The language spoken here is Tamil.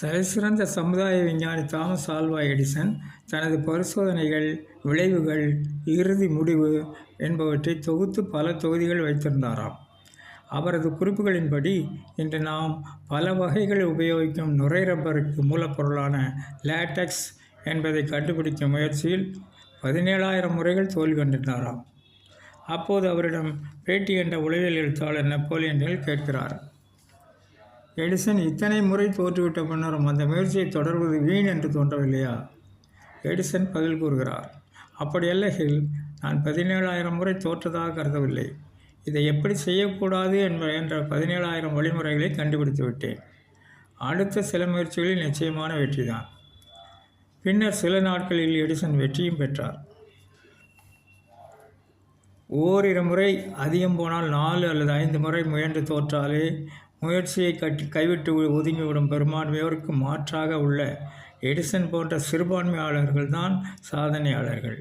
தலைசிறந்த சமுதாய விஞ்ஞானி தாமஸ் ஆல்வா எடிசன் தனது பரிசோதனைகள் விளைவுகள் இறுதி முடிவு என்பவற்றை தொகுத்து பல தொகுதிகள் வைத்திருந்தாராம். அவரது குறிப்புகளின்படி இன்று நாம் பல வகைகளில் உபயோகிக்கும் நுரை ரப்பருக்கு மூலப்பொருளான லேட்டக்ஸ் என்பதை கண்டுபிடிக்கும் முயற்சியில் பதினேழாயிரம் முறைகள் தோல்வி கண்டிருந்தாராம். அப்போது அவரிடம் பேட்டி என்ற உளவியல் எழுத்தாளர் நெப்போலியன்கள் கேட்கிறார். எடிசன் இத்தனை முறை தோற்றுவிட்ட பின்னரும் அந்த முயற்சியை தொடர்வது வீண் என்று தோன்றவில்லையா? எடிசன் பதில் கூறுகிறார் அப்படியல்ல ஹில் நான் பதினேழாயிரம் முறை தோற்றதாக கருதவில்லை. இதை எப்படி செய்யக்கூடாது என்ப என்ற பதினேழாயிரம் வழிமுறைகளை கண்டுபிடித்து விட்டேன். அடுத்த சில முயற்சிகளில் நிச்சயமான வெற்றிதான். பின்னர் சில நாட்களில் எடிசன் வெற்றியும் பெற்றார். ஓரிரு முறை அதிகம் போனால் நாலு அல்லது ஐந்து முறை முயன்று தோற்றாலே முயற்சியை கட்டி கைவிட்டு ஒதுங்கிவிடும் பெரும்பான்மையோருக்கு மாற்றாக உள்ள எடிசன் போன்ற சிறுபான்மையாளர்கள் தான் சாதனையாளர்கள்.